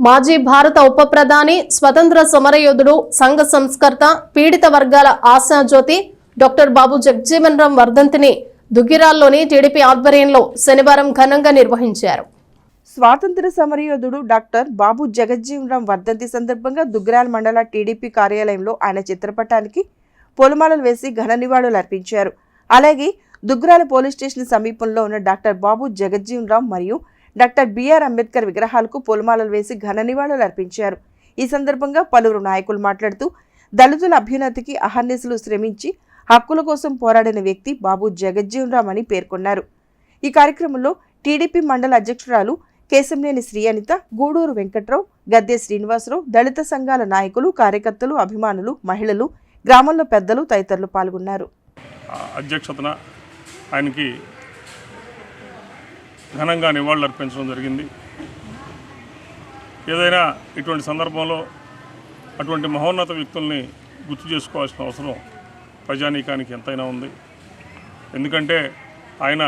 మాజీ భారత ఉప ప్రధాని స్వతంత్ర సమరయోధుడు సంఘ సంస్కర్త పీడిత వర్గాల ఆశాజ్యోతి డాక్టర్ బాబు జగజీవన్ రామ్ వర్ధంతిని దుగ్గిరాల్లోని టీడీపీ ఆధ్వర్యంలో శనివారం ఘనంగా నిర్వహించారు. స్వాతంత్ర సమరయోధుడు డాక్టర్ బాబు జగజ్జీవనరాం వర్ధంతి సందర్భంగా దుగ్గిరాల మండల టీడీపీ కార్యాలయంలో ఆయన చిత్రపటానికి పూలమాలలు వేసి ఘన నివాళులు అర్పించారు. అలాగే దుగ్గిరాల పోలీస్ స్టేషన్ సమీపంలో ఉన్న డాక్టర్ బాబు జగజ్జీవనరాం మరియు డాక్టర్ బిఆర్ అంబేద్కర్ విగ్రహాలకు పూలమాలలు వేసి ఘన నివాళులు అర్పించారు. ఈ సందర్భంగా పలువురు నాయకులు మాట్లాడుతూ దళితుల అభ్యున్నతికి అహర్నిశలు శ్రమించి హక్కుల కోసం పోరాడిన వ్యక్తి బాబు జగజ్జీవనరాం అని పేర్కొన్నారు. ఈ కార్యక్రమంలో టీడీపీ మండల అధ్యక్షురాలు కేశంనేని శ్రీ అనిత గూడూరు వెంకట్రావు గద్దె శ్రీనివాసరావు దళిత సంఘాల నాయకులు కార్యకర్తలు అభిమానులు మహిళలు గ్రామంలో పెద్దలు తదితరులు పాల్గొన్నారు. అధ్యక్షతన ఆయనకి ఘనంగా నివాళులు అర్పించడం జరిగింది. ఏదైనా ఇటువంటి సందర్భంలో అటువంటి మహోన్నత వ్యక్తుల్ని గుర్తు చేసుకోవాల్సిన అవసరం ప్రజానీకానికి ఎంతైనా ఉంది. ఎందుకంటే ఆయన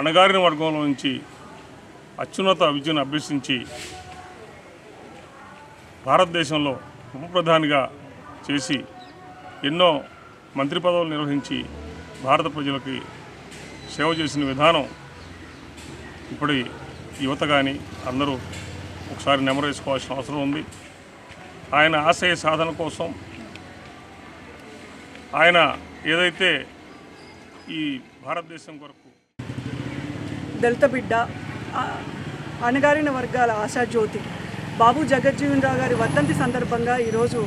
అణగారిన వర్గంలో నుంచి అత్యున్నత విద్యను అభ్యసించి భారతదేశంలో ఉప ప్రధానిగా చేసి ఎన్నో మంత్రి పదవులు నిర్వహించి భారత ప్రజలకి సేవ చేసిన విధానం ఇప్పటి యువత కానీ అందరూ ఒకసారి నెమరేసుకోవాల్సిన అవసరం ఉంది. ఆయన ఆశయ సాధన కోసం ఆయన ఏదైతే ఈ భారతదేశం కొరకు దళిత బిడ్డ అణగారిన వర్గాల ఆశాజ్యోతి బాబు జగజ్జీవన్ రావు గారి వర్ధంతి సందర్భంగా ఈరోజు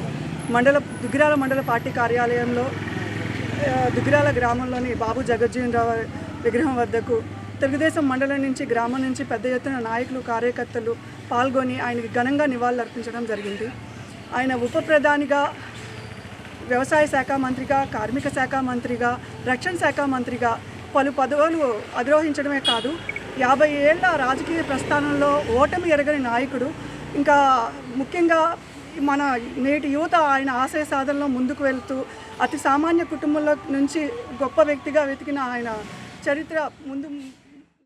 మండల దుగ్గిరాల మండల పార్టీ కార్యాలయంలో దుగ్గిరాల గ్రామంలోని బాబు జగజ్జీవన్ రావు విగ్రహం వద్దకు. తెలుగుదేశం మండలం నుంచి గ్రామం నుంచి పెద్ద ఎత్తున నాయకులు కార్యకర్తలు పాల్గొని ఆయనకి ఘనంగా నివాళులు అర్పించడం జరిగింది. ఆయన ఉప ప్రధానిగా వ్యవసాయ శాఖ మంత్రిగా కార్మిక శాఖ మంత్రిగా రక్షణ శాఖ మంత్రిగా పలు పదవులు అధిరోహించడమే కాదు యాభై ఏళ్ళ రాజకీయ ప్రస్థానంలో ఓటమి ఎరగని నాయకుడు ఇంకా ముఖ్యంగా మన నేటి యువత ఆయన ఆశయ సాధనలో ముందుకు వెళ్తూ అతి సామాన్య కుటుంబంలో నుంచి గొప్ప వ్యక్తిగా వెతికిన ఆయన చరిత్ర ముందు